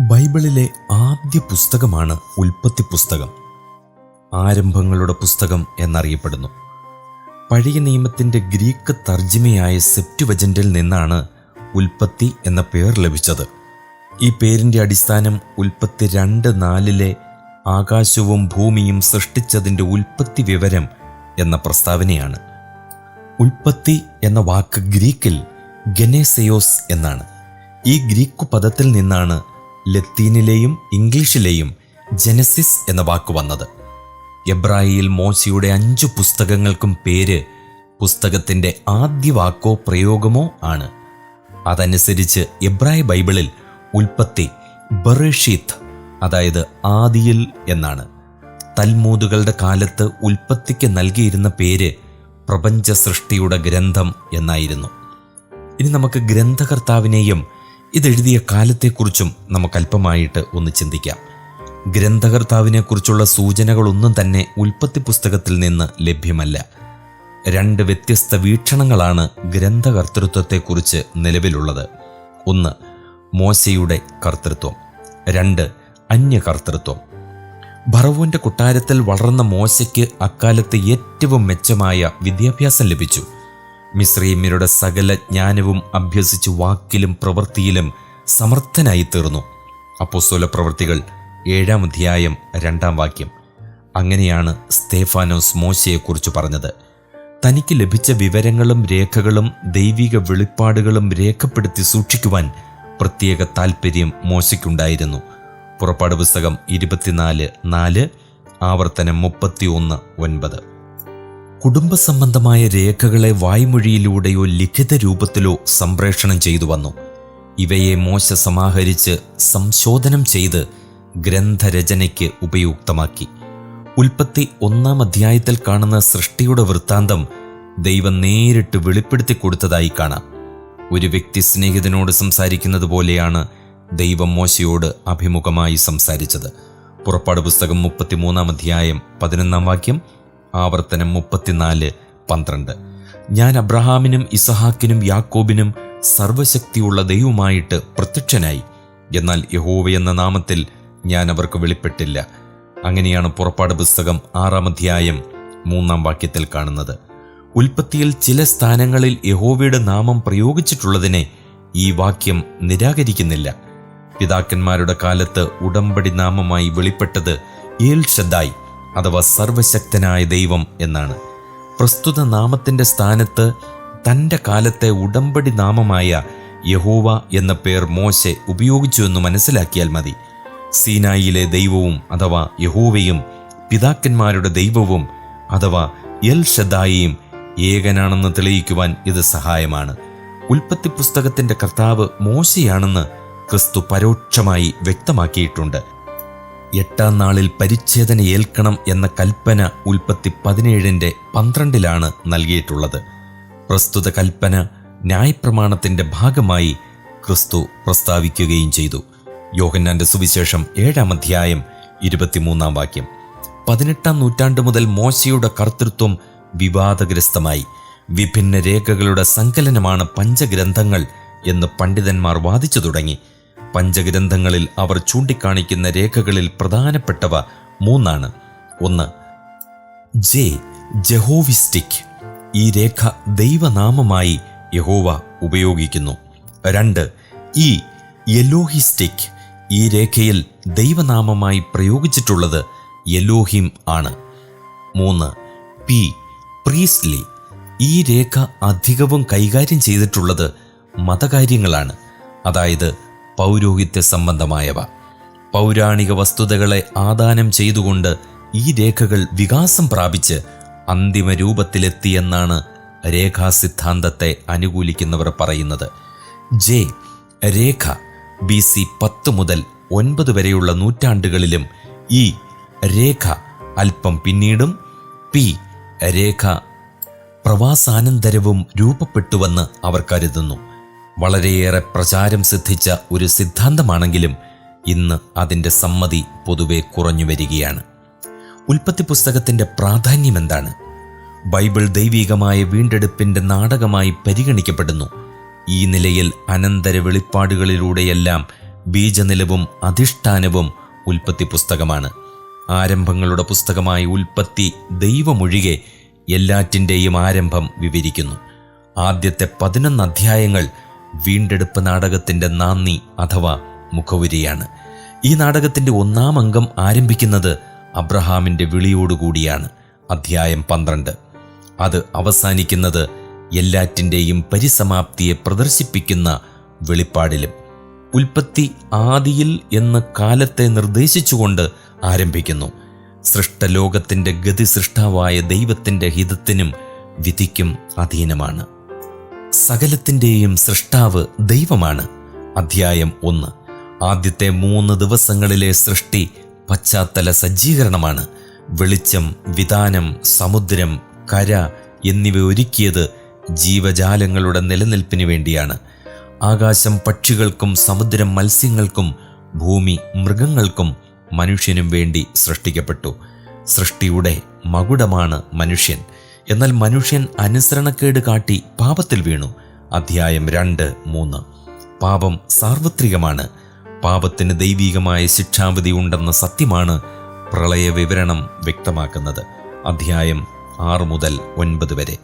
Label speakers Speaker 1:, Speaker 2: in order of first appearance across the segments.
Speaker 1: ബൈബിളിലെ ആദ്യ പുസ്തകമാണ് ഉൽപ്പത്തി പുസ്തകം. ആരംഭങ്ങളുടെ പുസ്തകം എന്നറിയപ്പെടുന്നു. പഴയ നിയമത്തിന്റെ ഗ്രീക്ക് തർജിമയായ സെപ്റ്റുവജന്റിൽ നിന്നാണ് ഉൽപ്പത്തി എന്ന പേർ ലഭിച്ചത്. ഈ പേരിന്റെ അടിസ്ഥാനം ഉൽപ്പത്തി രണ്ട് നാലിലെ ആകാശവും ഭൂമിയും സൃഷ്ടിച്ചതിന്റെ ഉൽപ്പത്തി വിവരം എന്ന പ്രസ്താവനയാണ്. ഉൽപ്പത്തി എന്ന വാക്ക് ഗ്രീക്കിൽ ഗനേസയോസ് എന്നാണ്. ഈ ഗ്രീക്ക് പദത്തിൽ നിന്നാണ് ലത്തീനിലെയും ഇംഗ്ലീഷിലെയും ജനസിസ് എന്ന വാക്ക് വന്നത്. എബ്രായിയിൽ മോശയുടെ അഞ്ചു പുസ്തകങ്ങൾക്കും പേര് പുസ്തകത്തിന്റെ ആദ്യ വാക്കോ പ്രയോഗമോ ആണ്. അതനുസരിച്ച് എബ്രായ ബൈബിളിൽ ഉൽപ്പത്തി ബറേഷീത്ത് അതായത് ആദിയിൽ എന്നാണ്. തൽമൂതുകളുടെ കാലത്ത് ഉൽപ്പത്തിക്ക് നൽകിയിരുന്ന പേര് പ്രപഞ്ച സൃഷ്ടിയുടെ ഗ്രന്ഥം എന്നായിരുന്നു. ഇനി നമുക്ക് ഗ്രന്ഥകർത്താവിനെയും ഇതെഴുതിയ കാലത്തെക്കുറിച്ചും നമുക്കല്പമായിട്ട് ഒന്ന് ചിന്തിക്കാം. ഗ്രന്ഥകർത്താവിനെക്കുറിച്ചുള്ള സൂചനകളൊന്നും തന്നെ ഉൽപ്പത്തി പുസ്തകത്തിൽ നിന്ന് ലഭ്യമല്ല. രണ്ട് വ്യത്യസ്ത വീക്ഷണങ്ങളാണ് ഗ്രന്ഥകർത്തൃത്വത്തെക്കുറിച്ച് നിലവിലുള്ളത്. ഒന്ന് മോശയുടെ കർത്തൃത്വം. രണ്ട് അന്യകർത്തൃത്വം. ഭറവൂന്റെ കൊട്ടാരത്തിൽ വളർന്ന മോശയ്ക്ക് അക്കാലത്ത് ഏറ്റവും മെച്ചമായ വിദ്യാഭ്യാസം ലഭിച്ചു. മിശ്രീമ്യരുടെ സകല ജ്ഞാനവും അഭ്യസിച്ച് വാക്കിലും പ്രവൃത്തിയിലും സമർത്ഥനായി തീർന്നു അപ്പോസ്തോല പ്രവൃത്തികൾ ഏഴാം അധ്യായം രണ്ടാം വാക്യം. അങ്ങനെയാണ് സ്തേഫാനോസ് മോശയെക്കുറിച്ച് പറഞ്ഞത്. തനിക്ക് ലഭിച്ച വിവരങ്ങളും രേഖകളും ദൈവിക വെളിപ്പാടുകളും രേഖപ്പെടുത്തി സൂക്ഷിക്കുവാൻ പ്രത്യേക താൽപ്പര്യം മോശയ്ക്കുണ്ടായിരുന്നു. പുറപ്പാട് പുസ്തകം ഇരുപത്തിനാല് നാല് ആവർത്തനം മുപ്പത്തി ഒന്ന് ഒൻപത്. കുടുംബ സംബന്ധമായ രേഖകളെ വായ്മൊഴിയിലൂടെയോ ലിഖിത രൂപത്തിലോ സംപ്രേഷണം ചെയ്തു വന്നു. ഇവയെ മോശ സമാഹരിച്ച് സംശോധനം ചെയ്ത് ഗ്രന്ഥരചനയ്ക്ക് ഉപയുക്തമാക്കി. ഉൽപ്പത്തി ഒന്നാം അധ്യായത്തിൽ കാണുന്ന സൃഷ്ടിയുടെ വൃത്താന്തം ദൈവം നേരിട്ട് വെളിപ്പെടുത്തി കൊടുത്തതായി കാണാം. ഒരു വ്യക്തി സ്നേഹിതനോട് സംസാരിക്കുന്നത് പോലെയാണ് ദൈവം മോശയോട് അഭിമുഖമായി സംസാരിച്ചത്. പുറപ്പാട് പുസ്തകം മുപ്പത്തിമൂന്നാം അധ്യായം പതിനൊന്നാം വാക്യം ആവർത്തനം മുപ്പത്തിനാല് പന്ത്രണ്ട്. ഞാൻ അബ്രഹാമിനും ഇസഹാക്കിനും യാക്കോബിനും സർവശക്തിയുള്ള ദൈവമായിട്ട് പ്രത്യക്ഷനായി. എന്നാൽ യഹോവ എന്ന നാമത്തിൽ ഞാൻ അവർക്ക് വെളിപ്പെട്ടില്ല. അങ്ങനെയാണ് പുറപ്പാട് പുസ്തകം ആറാം അധ്യായം മൂന്നാം വാക്യത്തിൽ കാണുന്നത്. ഉൽപ്പത്തിയിൽ ചില സ്ഥാനങ്ങളിൽ യഹോവയുടെ നാമം പ്രയോഗിച്ചിട്ടുള്ളതിനെ ഈ വാക്യം നിരാകരിക്കുന്നില്ല. പിതാക്കന്മാരുടെ കാലത്ത് ഉടമ്പടി നാമമായി വെളിപ്പെട്ടത് ഏൽ ഷദായ് അഥവാ സർവശക്തനായ ദൈവം എന്നാണ്. പ്രസ്തുത നാമത്തിന്റെ സ്ഥാനത്ത് തന്റെ കാലത്തെ ഉടമ്പടി നാമമായ യഹോവ എന്ന പേർ മോശെ ഉപയോഗിച്ചു എന്ന് മനസ്സിലാക്കിയാൽ മതി. സീനായിലെ ദൈവവും അഥവാ യഹോവയും പിതാക്കന്മാരുടെ ദൈവവും അഥവാ എൽ ഷദായിയും ഏകനാണെന്ന് തെളിയിക്കുവാൻ ഇത് സഹായമാണ്. ഉൽപ്പത്തി പുസ്തകത്തിന്റെ കർത്താവ് മോശയാണെന്ന് ക്രിസ്തു പരോക്ഷമായി വ്യക്തമാക്കിയിട്ടുണ്ട്. എട്ടാം നാളിൽ പരിച്ഛേദന ഏൽക്കണം എന്ന കൽപ്പന ഉൽപ്പത്തി പതിനേഴിന്റെ പന്ത്രണ്ടിലാണ് നൽകിയിട്ടുള്ളത്. പ്രസ്തുത കൽപ്പന ന്യായപ്രമാണത്തിന്റെ ഭാഗമായി ക്രിസ്തു പ്രസ്താവിക്കുകയും ചെയ്തു. യോഹന്നാന്റെ സുവിശേഷം ഏഴാം അധ്യായം ഇരുപത്തിമൂന്നാം വാക്യം. പതിനെട്ടാം നൂറ്റാണ്ട് മുതൽ മോശയുടെ കർത്തൃത്വം വിവാദഗ്രസ്തമായി. വിഭിന്ന രേഖകളുടെ സങ്കലനമാണ് പഞ്ചഗ്രന്ഥങ്ങൾ എന്ന് പണ്ഡിതന്മാർ വാദിച്ചു തുടങ്ങി. പഞ്ചഗ്രന്ഥങ്ങളിൽ അവർ ചൂണ്ടിക്കാണിക്കുന്ന രേഖകളിൽ പ്രധാനപ്പെട്ടവ മൂന്നാണ്. ഒന്ന് ജെ ജഹോവിസ്റ്റിക്. ഈ രേഖ ദൈവനാമമായി യഹോവ ഉപയോഗിക്കുന്നു. രണ്ട് ഇ യെലോഹിസ്റ്റിക്. ഈ രേഖയിൽ ദൈവനാമമായി പ്രയോഗിച്ചിട്ടുള്ളത് യെലോഹിം ആണ്. മൂന്ന് പി പ്രീസ്ലി. ഈ രേഖ അധികവും കൈകാര്യം ചെയ്തിട്ടുള്ളത് മതകാര്യങ്ങളാണ്. അതായത് പൗരോഹിത്യ സംബന്ധമായവ. പൗരാണിക വസ്തുതകളെ ആദാനം ചെയ്തുകൊണ്ട് ഈ രേഖകൾ വികാസം പ്രാപിച്ച് അന്തിമ രൂപത്തിലെത്തിയെന്നാണ് രേഖാസിദ്ധാന്തത്തെ അനുകൂലിക്കുന്നവർ പറയുന്നത്. ജെ. രേഖ ബി സി പത്ത് മുതൽ ഒൻപത് വരെയുള്ള നൂറ്റാണ്ടുകളിലും ഈ രേഖ അല്പം പിന്നീടും പി. രേഖ പ്രവാസാനന്തരവും രൂപപ്പെട്ടുവെന്ന് അവർ കരുതുന്നു. വളരെയേറെ പ്രചാരം സിദ്ധിച്ച ഒരു സിദ്ധാന്തമാണെങ്കിലും ഇന്ന് അതിന്റെ സമ്മതി പൊതുവെ കുറഞ്ഞു വരികയാണ്. ഉൽപ്പത്തി പുസ്തകത്തിന്റെ പ്രാധാന്യം എന്താണ്? ബൈബിൾ ദൈവികമായ വീണ്ടെടുപ്പിന്റെ നാടകമായി പരിഗണിക്കപ്പെടുന്നു. ഈ നിലയിൽ അനന്തര വെളിപ്പാടുകളിലൂടെയെല്ലാം ബീജനിലവും അധിഷ്ഠാനവും ഉൽപ്പത്തി പുസ്തകമാണ്. ആരംഭങ്ങളുടെ പുസ്തകമായ ഉൽപ്പത്തി ദൈവമൊഴികെ എല്ലാറ്റിന്റെയും ആരംഭം വിവരിക്കുന്നു. ആദ്യത്തെ പതിനൊന്ന് അധ്യായങ്ങൾ വീണ്ടെടുപ്പ് നാടകത്തിന്റെ നാന്ദി അഥവാ മുഖവുരിയാണ്. ഈ നാടകത്തിന്റെ ഒന്നാം അംഗം ആരംഭിക്കുന്നത് അബ്രഹാമിന്റെ വിളിയോടുകൂടിയാണ് അധ്യായം പന്ത്രണ്ട്. അത് അവസാനിക്കുന്നത് എല്ലാറ്റിന്റെയും പരിസമാപ്തിയെ പ്രദർശിപ്പിക്കുന്ന വെളിപ്പാടിലും. ഉൽപ്പത്തി ആദിയിൽ എന്ന് കാലത്തെ നിർദ്ദേശിച്ചുകൊണ്ട് ആരംഭിക്കുന്നു. സൃഷ്ടലോകത്തിന്റെ ഗതി സൃഷ്ടാവായ ദൈവത്തിന്റെ ഹിതത്തിനും വിധിക്കും അധീനമാണ്. സകലത്തിന്റെയും സൃഷ്ടാവ് ദൈവമാണ്. അധ്യായം ഒന്ന്. ആദ്യത്തെ മൂന്ന് ദിവസങ്ങളിലെ സൃഷ്ടി പശ്ചാത്തല സജ്ജീകരണമാണ്. വെളിച്ചം വിധാനം സമുദ്രം കര എന്നിവ ഒരുക്കിയത് ജീവജാലങ്ങളുടെ നിലനിൽപ്പിന് വേണ്ടിയാണ്. ആകാശം പക്ഷികൾക്കും സമുദ്രം മത്സ്യങ്ങൾക്കും ഭൂമി മൃഗങ്ങൾക്കും മനുഷ്യനും വേണ്ടി സൃഷ്ടിക്കപ്പെട്ടു. സൃഷ്ടിയുടെ മകുടമാണ് മനുഷ്യൻ. എന്നാൽ മനുഷ്യൻ അനുസരണക്കേട് കാട്ടി പാപത്തിൽ വീണു. അധ്യായം രണ്ട് മൂന്ന്. പാപം സാർവത്രികമാണ്. പാപത്തിന് ദൈവീകമായ ശിക്ഷാവിധി ഉണ്ടെന്ന സത്യമാണ് പ്രളയ വിവരണം വ്യക്തമാക്കുന്നത്. അധ്യായം ആറ് മുതൽ ഒൻപത് വരെ.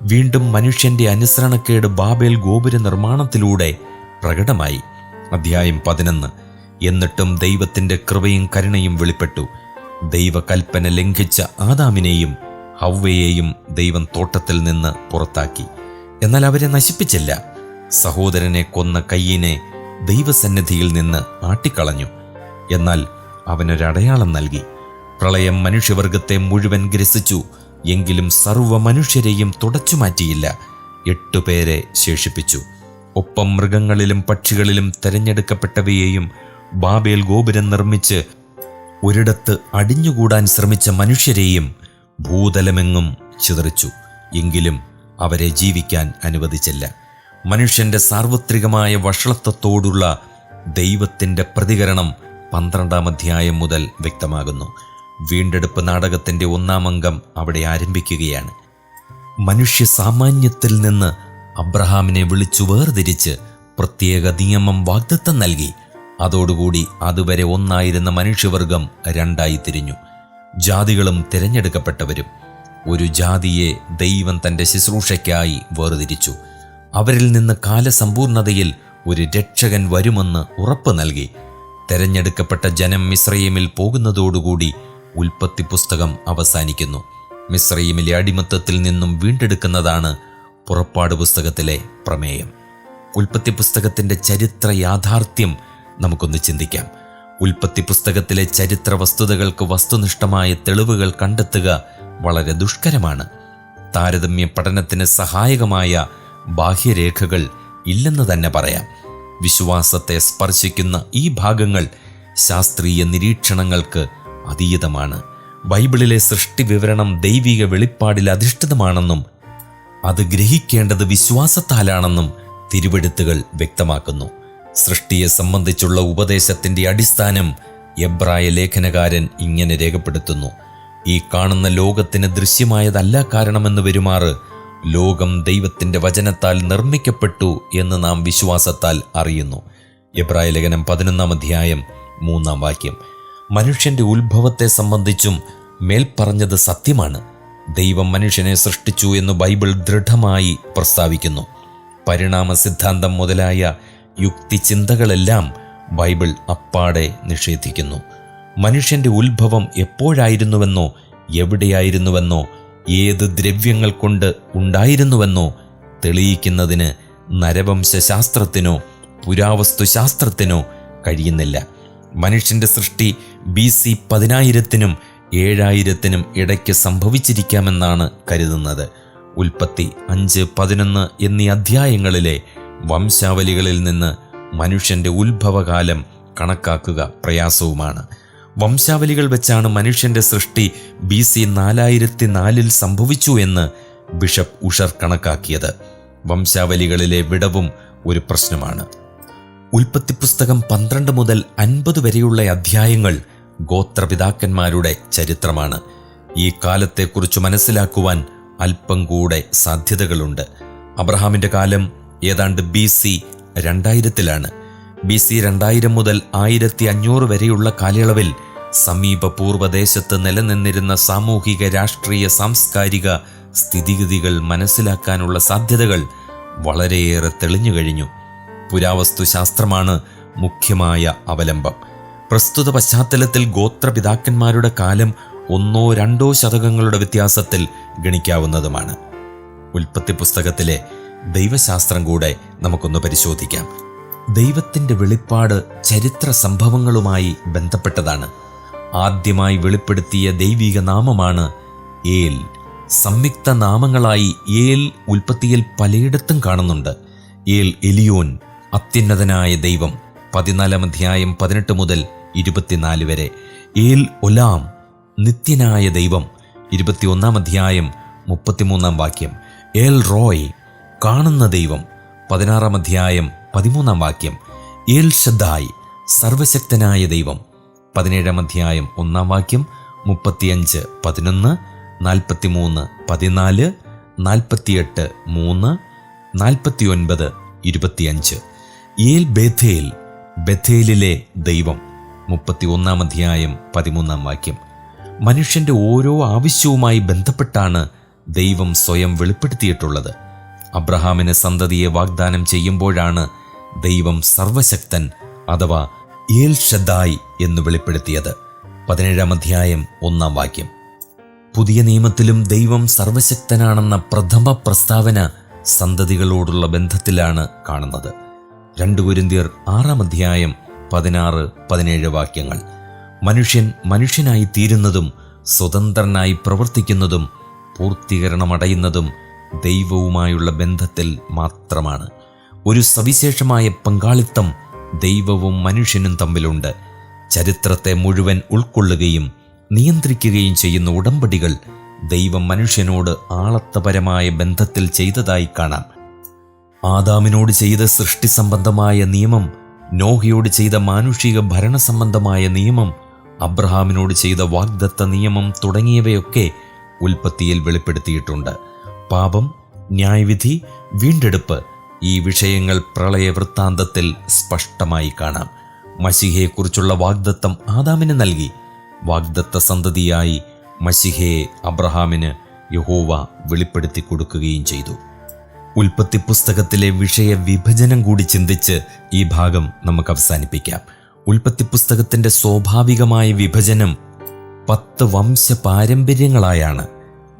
Speaker 1: വീണ്ടും മനുഷ്യന്റെ അനുസരണക്കേട് ബാബേൽ ഗോപുര നിർമ്മാണത്തിലൂടെ പ്രകടമായി. അധ്യായം പതിനൊന്ന്. എന്നിട്ടും ദൈവത്തിന്റെ കൃപയും കരുണയും വെളിപ്പെട്ടു. ദൈവകൽപ്പന ലംഘിച്ച ആദാമിനെയും ഹവ്വയെയും ദൈവം തോട്ടത്തിൽ നിന്ന് പുറത്താക്കി. എന്നാൽ അവരെ നശിപ്പിച്ചില്ല. സഹോദരനെ കൊന്ന കയ്യിനെ ദൈവസന്നിധിയിൽ നിന്ന് ആട്ടിക്കളഞ്ഞു. എന്നാൽ അവനൊരടയാളം നൽകി. പ്രളയം മനുഷ്യവർഗത്തെ മുഴുവൻ ഗ്രസിച്ചു. എങ്കിലും സർവ മനുഷ്യരെയും തുടച്ചു മാറ്റിയില്ല. എട്ടുപേരെ ശേഷിപ്പിച്ചു. ഒപ്പം മൃഗങ്ങളിലും പക്ഷികളിലും തെരഞ്ഞെടുക്കപ്പെട്ടവയെയും ബാബേൽ ഗോപുരം നിർമ്മിച്ച് ഒരിടത്ത് അടിഞ്ഞുകൂടാൻ ശ്രമിച്ച മനുഷ്യരെയും ഭൂതലമെങ്ങും ചിതറിച്ചു. എങ്കിലും അവരെ ജീവിക്കാൻ അനുവദിച്ചില്ല. മനുഷ്യന്റെ സാർവത്രികമായ വഷളത്വത്തോടുള്ള ദൈവത്തിന്റെ പ്രതികരണം പന്ത്രണ്ടാം അധ്യായം മുതൽ വ്യക്തമാകുന്നു. വീണ്ടെടുപ്പ് നാടകത്തിന്റെ ഒന്നാം അംഗം അവിടെ ആരംഭിക്കുകയാണ്. മനുഷ്യ സാമാന്യത്തിൽ നിന്ന് അബ്രഹാമിനെ വിളിച്ചു വേർതിരിച്ച് പ്രത്യേക നിയമം വാഗ്ദത്തം നൽകി. അതോടുകൂടി അതുവരെ ഒന്നായിരുന്ന മനുഷ്യവർഗം രണ്ടായി തിരിഞ്ഞു. ജാതികളും തിരഞ്ഞെടുക്കപ്പെട്ടവരും ഒരു ജാതിയെ ദൈവം തന്റെ ശുശ്രൂഷയ്ക്കായി വേർതിരിച്ചു. അവരിൽ നിന്ന് കാലസമ്പൂർണതയിൽ ഒരു രക്ഷകൻ വരുമെന്ന് ഉറപ്പ് നൽകി. തെരഞ്ഞെടുക്കപ്പെട്ട ജനം മിശ്രയിമിൽ പോകുന്നതോടുകൂടി ഉൽപ്പത്തി പുസ്തകം അവസാനിക്കുന്നു. മിശ്രയിമിലെ അടിമത്തത്തിൽ നിന്നും വീണ്ടെടുക്കുന്നതാണ് പുറപ്പാട് പുസ്തകത്തിലെ പ്രമേയം. ഉൽപ്പത്തി പുസ്തകത്തിന്റെ ചരിത്ര യാഥാർത്ഥ്യം നമുക്കൊന്ന് ചിന്തിക്കാം. ഉൽപ്പത്തി പുസ്തകത്തിലെ ചരിത്ര വസ്തുതകൾക്ക് വസ്തുനിഷ്ഠമായ തെളിവുകൾ കണ്ടെത്തുക വളരെ ദുഷ്കരമാണ്. താരതമ്യ പഠനത്തിന് സഹായകമായ ബാഹ്യരേഖകൾ ഇല്ലെന്ന് തന്നെ പറയാം. വിശ്വാസത്തെ സ്പർശിക്കുന്ന ഈ ഭാഗങ്ങൾ ശാസ്ത്രീയ നിരീക്ഷണങ്ങൾക്ക് അതീതമാണ്. ബൈബിളിലെ സൃഷ്ടി വിവരണം ദൈവിക വെളിപ്പാടിൽ അധിഷ്ഠിതമാണെന്നും അത് ഗ്രഹിക്കേണ്ടത് വിശ്വാസത്താലാണെന്നും തിരുവെടുത്തുകൾ വ്യക്തമാക്കുന്നു. സൃഷ്ടിയെ സംബന്ധിച്ചുള്ള ഉപദേശത്തിന്റെ അടിസ്ഥാനം എബ്രായ ലേഖനകാരൻ ഇങ്ങനെ രേഖപ്പെടുത്തുന്നു. ഈ കാണുന്ന ലോകത്തിന് ദൃശ്യമായതല്ല കാരണമെന്ന് വരുമാറ് ലോകം ദൈവത്തിന്റെ വചനത്താൽ നിർമ്മിക്കപ്പെട്ടു എന്ന് നാം വിശ്വാസത്താൽ അറിയുന്നു. എബ്രായ ലേഖനം പതിനൊന്നാം അധ്യായം മൂന്നാം വാക്യം. മനുഷ്യന്റെ ഉത്ഭവത്തെ സംബന്ധിച്ചും മേൽപ്പറഞ്ഞത് സത്യമാണ്. ദൈവം മനുഷ്യനെ സൃഷ്ടിച്ചു എന്ന് ബൈബിൾ ദൃഢമായി പ്രസ്താവിക്കുന്നു. പരിണാമ സിദ്ധാന്തം മുതലായ യുക്തിചിന്തകളെല്ലാം ബൈബിൾ അപ്പാടെ നിഷേധിക്കുന്നു. മനുഷ്യന്റെ ഉത്ഭവം എപ്പോഴായിരുന്നുവെന്നോ എവിടെയായിരുന്നുവെന്നോ ഏത് ദ്രവ്യങ്ങൾ കൊണ്ട് ഉണ്ടായിരുന്നുവെന്നോ തെളിയിക്കുന്നതിന് നരവംശാസ്ത്രത്തിനോ പുരാവസ്തുശാസ്ത്രത്തിനോ കഴിയുന്നില്ല. മനുഷ്യന്റെ സൃഷ്ടി ബി സി പതിനായിരത്തിനും ഏഴായിരത്തിനും ഇടയ്ക്ക് സംഭവിച്ചിരിക്കാമെന്നാണ് കരുതുന്നത്. ഉൽപ്പത്തി അഞ്ച് പതിനൊന്ന് എന്നീ അധ്യായങ്ങളിലെ വംശാവലികളിൽ നിന്ന് മനുഷ്യന്റെ ഉത്ഭവകാലം കണക്കാക്കുക പ്രയാസവുമാണ്. വംശാവലികൾ വെച്ചാണ് മനുഷ്യന്റെ സൃഷ്ടി ബി സി നാലായിരത്തി നാലിൽ സംഭവിച്ചു എന്ന് ബിഷപ്പ് ഉഷർ കണക്കാക്കിയത്. വംശാവലികളിലെ വിടവും ഒരു പ്രശ്നമാണ്. ഉൽപ്പത്തി പുസ്തകം പന്ത്രണ്ട് മുതൽ അൻപത് വരെയുള്ള അധ്യായങ്ങൾ ഗോത്രപിതാക്കന്മാരുടെ ചരിത്രമാണ്. ഈ കാലത്തെക്കുറിച്ച് മനസ്സിലാക്കുവാൻ അല്പം കൂടെ സാധ്യതകളുണ്ട്. അബ്രഹാമിന്റെ കാലം ഏതാണ്ട് ബി സി രണ്ടായിരത്തിലാണ്. ബി സി രണ്ടായിരം മുതൽ ആയിരത്തി അഞ്ഞൂറ് വരെയുള്ള കാലയളവിൽ സമീപ പൂർവദേശത്ത് നിലനിന്നിരുന്ന സാമൂഹിക രാഷ്ട്രീയ സാംസ്കാരിക സ്ഥിതിഗതികൾ മനസ്സിലാക്കാനുള്ള സാധ്യതകൾ വളരെയേറെ തെളിഞ്ഞു കഴിഞ്ഞു. പുരാവസ്തു ശാസ്ത്രമാണ് മുഖ്യമായ അവലംബം. പ്രസ്തുത പശ്ചാത്തലത്തിൽ ഗോത്രപിതാക്കന്മാരുടെ കാലം ഒന്നോ രണ്ടോ ശതകങ്ങളുടെ വ്യത്യാസത്തിൽ ഗണിക്കാവുന്നതുമാണ്. ഉൽപ്പത്തി പുസ്തകത്തിലെ ദൈവശാസ്ത്രം കൂടെ നമുക്കൊന്ന് പരിശോധിക്കാം. ദൈവത്തിന്റെ വെളിപ്പാട് ചരിത്ര സംഭവങ്ങളുമായി ബന്ധപ്പെട്ടതാണ്. ആദ്യമായി വെളിപ്പെടുത്തിയ ദൈവിക നാമമാണ് ഏൽ. സംയുക്ത നാമങ്ങളായി ഏൽ ഉൽപ്പത്തിയിൽ പലയിടത്തും കാണുന്നുണ്ട്. ഏൽ എലിയോൻ അത്യുന്നതനായ ദൈവം പതിനാലാം അധ്യായം പതിനെട്ട് മുതൽ ഇരുപത്തിനാല് വരെ. ഏൽ ഒലാം നിത്യനായ ദൈവം ഇരുപത്തിയൊന്നാം അധ്യായം മുപ്പത്തിമൂന്നാം വാക്യം. ഏൽ റോയ് കാണുന്ന ദൈവം. പതിനാറാം അധ്യായം പതിമൂന്നാം വാക്യം. ഏൽ ശ്രദ്ധായി സർവശക്തനായ ദൈവം. പതിനേഴാം അധ്യായം ഒന്നാം വാക്യം മുപ്പത്തിയഞ്ച് പതിനൊന്ന് നാൽപ്പത്തിമൂന്ന് പതിനാല് നാൽപ്പത്തിയെട്ട് മൂന്ന് നാൽപ്പത്തിയൊൻപത് ഇരുപത്തിയഞ്ച്. ഏൽ ബേഥേൽ ബഥേലിലെ ദൈവം. മുപ്പത്തി ഒന്നാം അധ്യായം പതിമൂന്നാം വാക്യം. മനുഷ്യന്റെ ഓരോ ആവശ്യവുമായി ബന്ധപ്പെട്ടാണ് ദൈവം സ്വയം വെളിപ്പെടുത്തിയിട്ടുള്ളത്. അബ്രഹാമിന് സന്തതിയെ വാഗ്ദാനം ചെയ്യുമ്പോഴാണ് ദൈവം സർവശക്തൻ അഥവാ ഏൽ ഷദ്ദായ് എന്ന് വെളിപ്പെടുത്തിയത്. പതിനേഴാം അധ്യായം ഒന്നാം വാക്യം. പുതിയ നിയമത്തിലും ദൈവം സർവശക്തനാണെന്ന പ്രഥമ പ്രസ്താവന സന്തതികളോടുള്ള ബന്ധത്തിലാണ് കാണുന്നത്. രണ്ട് കുരിന്തിയർ ആറാം അധ്യായം പതിനാറ് പതിനേഴ് വാക്യങ്ങൾ. മനുഷ്യൻ മനുഷ്യനായി തീരുന്നതും സ്വതന്ത്രനായി പ്രവർത്തിക്കുന്നതും പൂർത്തീകരണമടയുന്നതും ദൈവവുമായുള്ള ബന്ധത്തിൽ മാത്രമാണ്. ഒരു സവിശേഷമായ പങ്കാളിത്തം ദൈവവും മനുഷ്യനും തമ്മിലുണ്ട്. ചരിത്രത്തെ മുഴുവൻ ഉൾക്കൊള്ളുകയും നിയന്ത്രിക്കുകയും ചെയ്യുന്ന ഉടമ്പടികൾ ദൈവം മനുഷ്യനോട് ആളത്തപരമായ ബന്ധത്തിൽ ചെയ്തതായി കാണാം. ആദാമിനോട് ചെയ്ത സൃഷ്ടി സംബന്ധമായ നിയമം നോഹയോട് ചെയ്ത മാനുഷിക ഭരണ സംബന്ധമായ നിയമം അബ്രഹാമിനോട് ചെയ്ത വാഗ്ദത്ത നിയമം തുടങ്ങിയവയൊക്കെ ഉൽപ്പത്തിയിൽ വെളിപ്പെടുത്തിയിട്ടുണ്ട്. പാപം ന്യായവിധി വീണ്ടെടുപ്പ് ഈ വിഷയങ്ങൾ പ്രളയ വൃത്താന്തത്തിൽ സ്പഷ്ടമായി കാണാം. മഷിഹയെക്കുറിച്ചുള്ള വാഗ്ദത്തം ആദാമിന് നൽകി. വാഗ്ദത്ത സന്തതിയായി മഷിഹയെ അബ്രഹാമിന് യഹോവ വെളിപ്പെടുത്തി കൊടുക്കുകയും ചെയ്തു. ഉൽപ്പത്തി പുസ്തകത്തിലെ വിഷയ വിഭജനം കൂടി ചിന്തിച്ച് ഈ ഭാഗം നമുക്ക് അവസാനിപ്പിക്കാം. ഉൽപ്പത്തി പുസ്തകത്തിന്റെ സ്വാഭാവികമായ വിഭജനം പത്ത് വംശ പാരമ്പര്യങ്ങളായാണ്.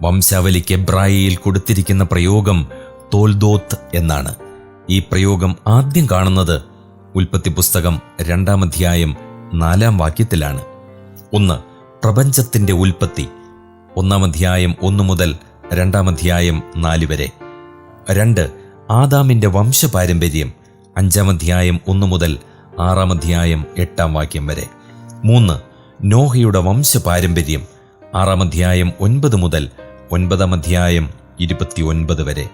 Speaker 1: വംശാവലിക്ക് എബ്രായിയിൽ കൊടുത്തിരിക്കുന്ന പ്രയോഗം തോൽദോത്ത് എന്നാണ്. ഈ പ്രയോഗം ആദ്യം കാണുന്നത് ഉൽപ്പത്തി പുസ്തകം രണ്ടാം അധ്യായം നാലാം വാക്യത്തിലാണ്. ഒന്ന് പ്രപഞ്ചത്തിന്റെ ഉൽപ്പത്തി. ഒന്നാം അധ്യായം ഒന്ന് മുതൽ രണ്ടാം അധ്യായം നാല് വരെ. രണ്ട് ആദാമിന്റെ വംശപാരമ്പര്യം. അഞ്ചാം അധ്യായം ഒന്ന് മുതൽ ആറാം അധ്യായം എട്ടാം വാക്യം വരെ. മൂന്ന് നോഹയുടെ വംശപാരമ്പര്യം. ആറാം അധ്യായം ഒൻപത് മുതൽ ഒൻപതാം അധ്യായം ഇരുപത്തിയൊൻപത് വരെ.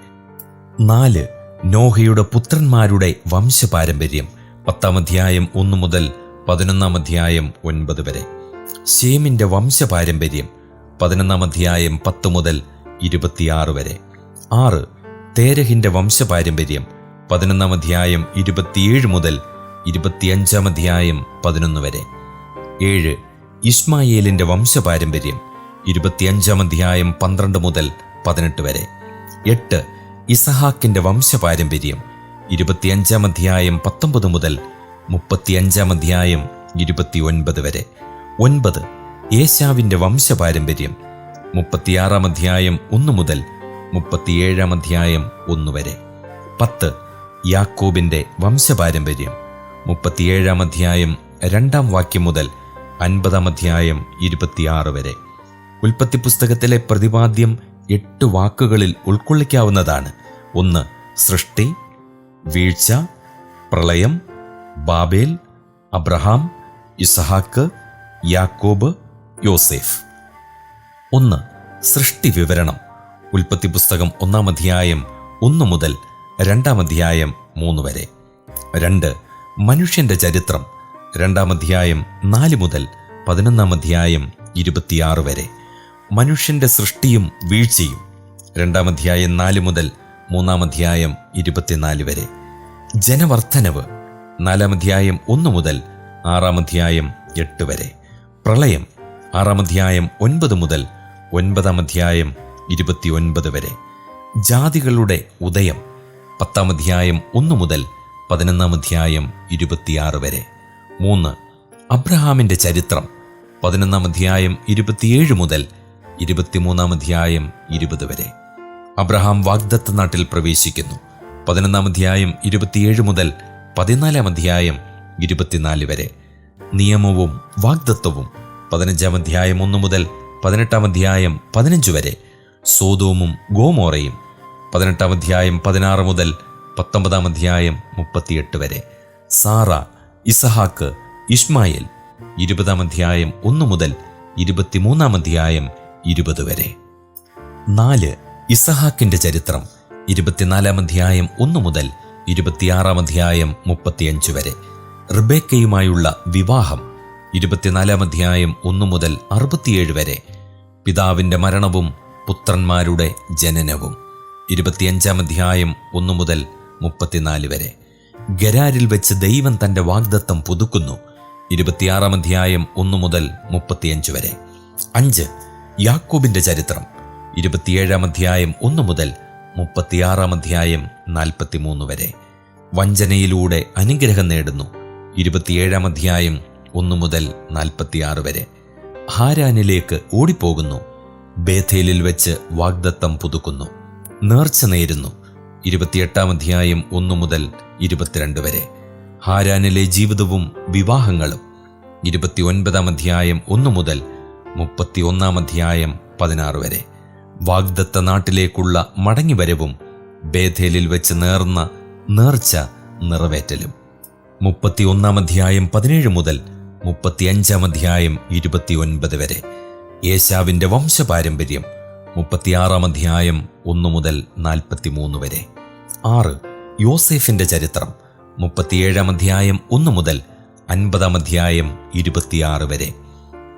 Speaker 1: നാല് നോഹയുടെ പുത്രന്മാരുടെ വംശപാരമ്പര്യം പത്താം അധ്യായം ഒന്ന് മുതൽ പതിനൊന്നാം അധ്യായം ഒൻപത് വരെ. ഷേമിന്റെ വംശപാരമ്പര്യം പതിനൊന്നാം അധ്യായം പത്ത് മുതൽ ഇരുപത്തിയാറ് വരെ. ആറ് തേരഹിന്റെ വംശപാരമ്പര്യം പതിനൊന്നാം അധ്യായം ഇരുപത്തിയേഴ് മുതൽ ഇരുപത്തിയഞ്ചാം അധ്യായം പതിനൊന്ന് വരെ. ഏഴ് ഇസ്മായേലിന്റെ വംശപാരമ്പര്യം ഇരുപത്തിയഞ്ചാം അധ്യായം പന്ത്രണ്ട് മുതൽ പതിനെട്ട് വരെ. എട്ട് ഇസഹാക്കിന്റെ വംശപാരമ്പര്യം. ഇരുപത്തിയഞ്ചാം അധ്യായം പത്തൊമ്പത് മുതൽ മുപ്പത്തിയഞ്ചാം അധ്യായം ഇരുപത്തിയൊൻപത് വരെ. ഒൻപത് ഏശാവിന്റെ വംശപാരമ്പര്യം. മുപ്പത്തിയാറാം അധ്യായം ഒന്ന് മുതൽ മുപ്പത്തിയേഴാം അധ്യായം ഒന്ന് വരെ. പത്ത് യാക്കോബിന്റെ വംശപാരമ്പര്യം. മുപ്പത്തിയേഴാം അധ്യായം രണ്ടാം വാക്യം മുതൽ അൻപതാം അധ്യായം ഇരുപത്തിയാറ് വരെ. ഉൽപ്പത്തി പുസ്തകത്തിലെ പ്രതിപാദ്യം എട്ട് വാക്കുകളിൽ ഉൾക്കൊള്ളിക്കാവുന്നതാണ്. ഒന്ന് സൃഷ്ടി. വീഴ്ച. പ്രളയം. ബാബേൽ. അബ്രഹാം. ഇസഹാക്ക്. യാക്കോബ്. യോസേഫ്. ഒന്ന് സൃഷ്ടി വിവരണം. ഉൽപ്പത്തി പുസ്തകം ഒന്നാം അധ്യായം ഒന്ന് മുതൽ രണ്ടാം അധ്യായം മൂന്ന് വരെ. രണ്ട് മനുഷ്യന്റെ ചരിത്രം. രണ്ടാം അധ്യായം നാല് മുതൽ പതിനൊന്നാം അധ്യായം ഇരുപത്തിയാറ് വരെ. മനുഷ്യന്റെ സൃഷ്ടിയും വീഴ്ചയും. രണ്ടാം അധ്യായം നാല് മുതൽ മൂന്നാം അധ്യായം ഇരുപത്തിനാല് വരെ. ജനവർദ്ധനവ് നാലാം അധ്യായം ഒന്ന് മുതൽ ആറാം അധ്യായം എട്ട് വരെ. പ്രളയം ആറാം അധ്യായം ഒൻപത് മുതൽ ഒൻപതാം അധ്യായം ഇരുപത്തിയൊൻപത് വരെ. ജാതികളുടെ ഉദയം പത്താം അധ്യായം ഒന്ന് മുതൽ പതിനൊന്നാം അധ്യായം ഇരുപത്തിയാറ് വരെ. മൂന്ന് അബ്രഹാമിന്റെ ചരിത്രം പതിനൊന്നാം അധ്യായം ഇരുപത്തിയേഴ് മുതൽ ഇരുപത്തിമൂന്നാം അധ്യായം ഇരുപത് വരെ. അബ്രഹാം വാഗ്ദത്ത നാട്ടിൽ പ്രവേശിക്കുന്നു. പതിനൊന്നാം അധ്യായം ഇരുപത്തിയേഴ് മുതൽ പതിനാലാം അധ്യായം ഇരുപത്തിനാല് വരെ. നിയമവും വാഗ്ദത്വവും പതിനഞ്ചാം അധ്യായം ഒന്ന് മുതൽ പതിനെട്ടാം അധ്യായം പതിനഞ്ച് വരെ. സോതോമും ഗോമോറയും പതിനെട്ടാം അധ്യായം പതിനാറ് മുതൽ പത്തൊമ്പതാം അധ്യായം മുപ്പത്തിയെട്ട് വരെ. സാറ ഇസഹാക്ക് ഇസ്മായേൽ ഇരുപതാം അധ്യായം ഒന്ന് മുതൽ ഇരുപത്തിമൂന്നാം അധ്യായം ഇരുപത് വരെ. നാല് ഇസഹാക്കിന്റെ ചരിത്രം ഇരുപത്തിനാലാം അധ്യായം ഒന്ന് മുതൽ ഇരുപത്തിയാറാം അധ്യായം മുപ്പത്തിയഞ്ച് വരെ. റിബേക്കയുമായുള്ള വിവാഹം ഇരുപത്തിനാലാം അധ്യായം ഒന്ന് മുതൽ അറുപത്തിയേഴ് വരെ. പിതാവിന്റെ മരണവും പുത്രന്മാരുടെ ജനനവും ഇരുപത്തിയഞ്ചാം അധ്യായം ഒന്ന് മുതൽ മുപ്പത്തിനാല് വരെ. ഗരാരിൽ വെച്ച് ദൈവം തന്റെ വാഗ്ദത്തം പുതുക്കുന്നു ഇരുപത്തിയാറാം അധ്യായം ഒന്ന് മുതൽ മുപ്പത്തിയഞ്ച് വരെ. അഞ്ച് യാക്കോബിന്റെ ചരിത്രം. ഇരുപത്തിയേഴാം അധ്യായം ഒന്ന് മുതൽ മുപ്പത്തിയാറാം അധ്യായം നാൽപ്പത്തിമൂന്ന് വരെ. വഞ്ചനയിലൂടെ അനുഗ്രഹം നേടുന്നു. ഇരുപത്തിയേഴാം അധ്യായം ഒന്ന് മുതൽ നാൽപ്പത്തിയാറ് വരെ. ഹാരാനിലേക്ക് ഓടിപ്പോകുന്നു. ബേഥേലിൽ വെച്ച് വാഗ്ദത്തം പുതുക്കുന്നു. നേർച്ച നേരുന്നു. ഇരുപത്തിയെട്ടാം അധ്യായം ഒന്ന് മുതൽ ഇരുപത്തിരണ്ട് വരെ. ഹാരാനിലെ ജീവിതവും വിവാഹങ്ങളും. ഇരുപത്തിയൊൻപതാം അധ്യായം ഒന്ന് മുതൽ മുപ്പത്തിയൊന്നാം അധ്യായം പതിനാറ് വരെ. വാഗ്ദത്ത നാട്ടിലേക്കുള്ള മടങ്ങിവരവും ബേഥേലിൽ വെച്ച് നേർന്ന നേർച്ച നിറവേറ്റലും. മുപ്പത്തിയൊന്നാം അധ്യായം പതിനേഴ് മുതൽ മുപ്പത്തിയഞ്ചാം അധ്യായം ഇരുപത്തിയൊൻപത് വരെ. യേശാവിന്റെ വംശപാരമ്പര്യം മുപ്പത്തിയാറാം അധ്യായം ഒന്ന് മുതൽ നാൽപ്പത്തിമൂന്ന് വരെ. ആറ്. യോസേഫിന്റെ ചരിത്രം മുപ്പത്തിയേഴാം അധ്യായം ഒന്ന് മുതൽ അൻപതാം അധ്യായം ഇരുപത്തിയാറ് വരെ.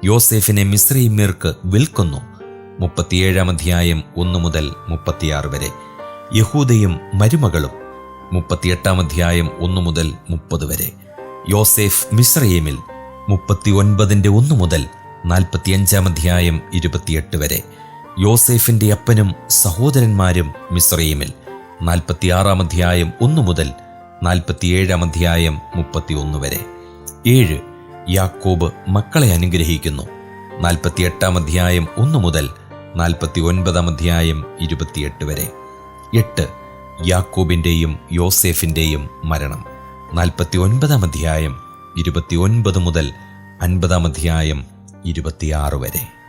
Speaker 1: യോസേഫിനെ മിശ്രീമ്യർക്ക് വിൽക്കുന്നു. മുപ്പത്തിയേഴാം അധ്യായം ഒന്ന് മുതൽ മുപ്പത്തിയാറ് വരെ. യഹൂദയും മരുമകളും മുപ്പത്തിയെട്ടാം അധ്യായം ഒന്ന് മുതൽ മുപ്പത് വരെ. യോസേഫ് മിശ്രയീമിൽ മുപ്പത്തിയൊൻപതിന്റെ ഒന്ന് മുതൽ നാൽപ്പത്തിയഞ്ചാം അധ്യായം ഇരുപത്തിയെട്ട് വരെ. യോസേഫിന്റെ അപ്പനും സഹോദരന്മാരും മിശ്രയീമിൽ നാൽപ്പത്തിയാറാം അധ്യായം ഒന്ന് മുതൽ നാൽപ്പത്തിയേഴാം അധ്യായം മുപ്പത്തിയൊന്ന് വരെ. ഏഴ് യാക്കോബ് മക്കളെ അനുഗ്രഹിക്കുന്നു. നാൽപ്പത്തിയെട്ടാം അധ്യായം ഒന്ന് മുതൽ നാൽപ്പത്തി ഒൻപതാം അധ്യായം ഇരുപത്തിയെട്ട് വരെ. എട്ട്. യാക്കോബിന്റെയും യോസേഫിന്റെയും മരണം. നാൽപ്പത്തി ഒൻപതാം അധ്യായം ഇരുപത്തി ഒൻപത് മുതൽ അൻപതാം അധ്യായം ഇരുപത്തിയാറ് വരെ.